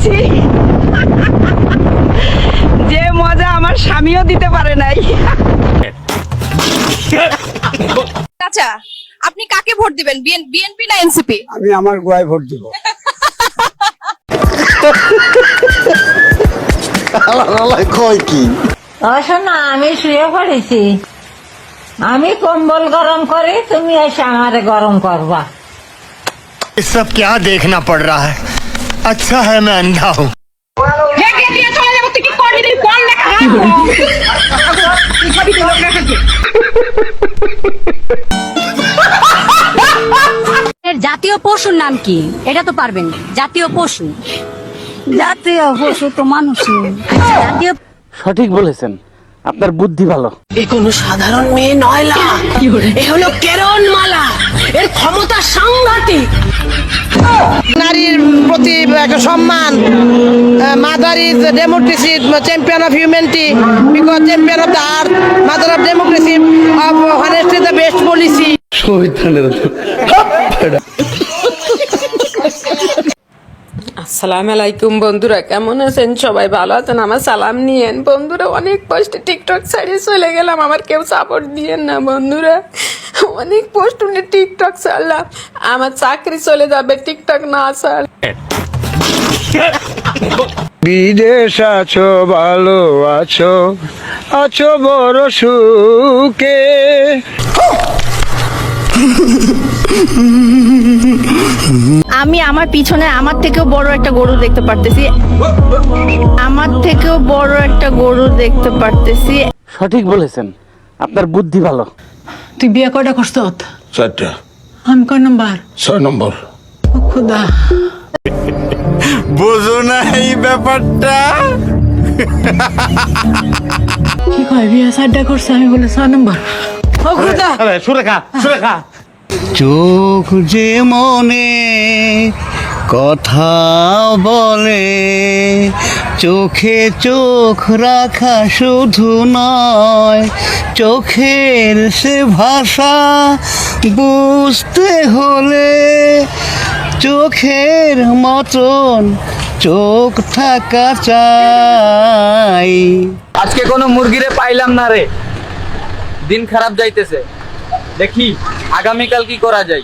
দিচ্ছি যে মজা আমার স্বামীও দিতে পারে নাই আচ্ছা আপনি কাকে ভোট দিবেন বিএনপি না এনসিপি আমি আমার গোয়ায় ভোট দিব কয় কি শোনা আমি শুয়ে পড়েছি আমি কম্বল গরম করি তুমি এসে আমারে গরম করবা ये सब क्या देखना पड़ रहा है আচ্ছা হ্যাঁ ম্যাম দাও জাতীয় পশুর নাম কি? এটা তো পারবেন। জাতীয় পশু। জাতীয় পশু তো মানুষ জাতীয় সঠিক বলেছেন। আপনার বুদ্ধি ভালো। এ কোনো সাধারণ মেয়ে নয়লা এ হলো কেরণ মালা এর ক্ষমতা সাংঘাতিক। নারীর প্রতি একটা সম্মান mother is democracy champion of humanity because champion of the earth mother of democracy of honestly the best policy আসসালামু আলাইকুম বন্ধুরা কেমন আছেন? সবাই ভালো আছেন? আমার সালাম নিয়েন। বন্ধুরা অনেক পোস্টে টিকটক ছাড়িয়ে চলে গেলাম। আমার কেউ সাপোর্ট দিয়েন না বন্ধুরা। অনেক পোস্ট উনি টিকটক ছাড়লাম আমার চাকরি চলে যাবে টিকটক না ছাড়। বিদেশ আছো ভালো আছো আছো বড় সুখে। আমি আমার পিছনে আমার থেকেও বড় একটা গরু দেখতে পারতেছি। আমার থেকেও বড় একটা গরু দেখতে পারতেছি। সঠিক বলেছেন। আপনার বুদ্ধি ভালো। তুই বিয়ে কয়টা করছ? চারটা। আমি কয় নম্বর? ছয় নম্বর। ও খুদা। বোঝো না এই ব্যাপারটা। কি কয় বিয়ে চারটা করছে? আমি বলে ছয় নম্বর। ও খুদা। সুরেখা সুরেখা। চোখ যে মনে কথা বলে, চোখে চোখ রাখা শুধু নয়, চোখের সে ভাষা বুঝতে হলে চোখের মতন চোখ থাকা চাই। আজকে কোনো মুরগিরে পাইলাম না রে। দিন খারাপ যাইতেছে। দেখি, আগামীকাল কি করা যায়?